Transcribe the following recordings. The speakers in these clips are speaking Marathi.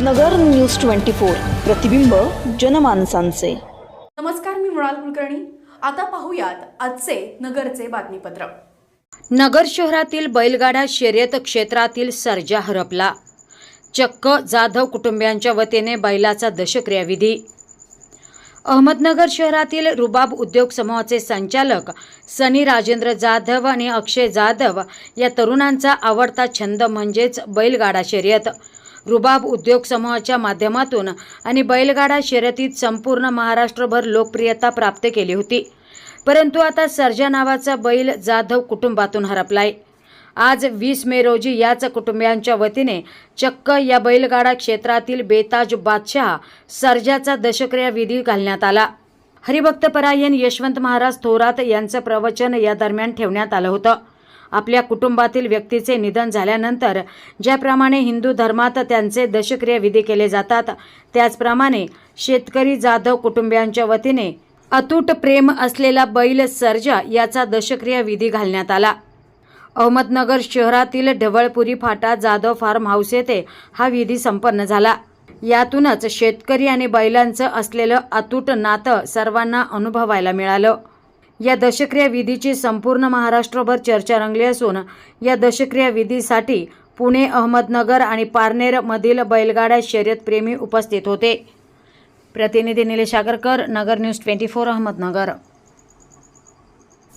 नगर न्यूज ट्वेंटी फोर. प्रतिबिंब जनमानसांचे. नमस्कार मी मृणाल कुलकर्णी. आता पाहूयात आजचे नगरचे बातमीपत्र. नगर शहरातील बैलगाडा शर्यत क्षेत्रातील सर्जा हरपला. चक्क जाधव कुटुंबियांच्या वतीने बैलाचा दशक्रियाविधी. अहमदनगर शहरातील रुबाब उद्योग समूहाचे संचालक सनी राजेंद्र जाधव आणि अक्षय जाधव या तरुणांचा आवडता छंद म्हणजेच बैलगाडा शर्यत. रुबाब उद्योग समूहाच्या माध्यमातून आणि बैलगाडा शर्यतीत संपूर्ण महाराष्ट्रभर लोकप्रियता प्राप्त केली होती. परंतु आता सर्जा नावाचा बैल जाधव कुटुंबातून हरपलाय. आज वीस मे रोजी याच कुटुंबियांच्या वतीने चक्क या बैलगाडा क्षेत्रातील बेताज बादशाह सर्जाचा दशक्रिया विधी घालण्यात आला. हरिभक्तपरायण यशवंत महाराज थोरात यांचं प्रवचन या दरम्यान ठेवण्यात आलं होतं. आपल्या कुटुंबातील व्यक्तीचे निधन झाल्यानंतर ज्याप्रमाणे हिंदू धर्मात त्यांचे दशक्रिया विधी केले जातात त्याचप्रमाणे शेतकरी जाधव कुटुंबियांच्या वतीने अतूट प्रेम असलेला बैल सर्जा याचा दशक्रिया विधी घालण्यात आला. अहमदनगर शहरातील ढवळपुरी फाटा जाधव फार्म हाऊस येथे हा विधी संपन्न झाला. यातूनच शेतकरी आणि बैलांचं असलेलं अतूट नातं सर्वांना अनुभवायला मिळालं. या दशक्रिया विधीची संपूर्ण महाराष्ट्रभर चर्चा रंगली असून या दशक्रिया विधीसाठी पुणे अहमदनगर आणि पारनेरमधील बैलगाड्या शर्यतप्रेमी उपस्थित होते. प्रतिनिधी Nilesh Agarkar Nagar news twenty four Ahmednagar.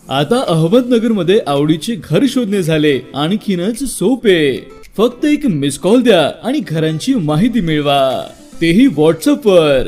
आता अहमदनगरमध्ये आवडीचे घर शोधणे झाले. आणखीनच सोपे. फक्त एक मिस कॉल द्या आणि घरांची माहिती मिळवा. तेही व्हॉट्सअप वर.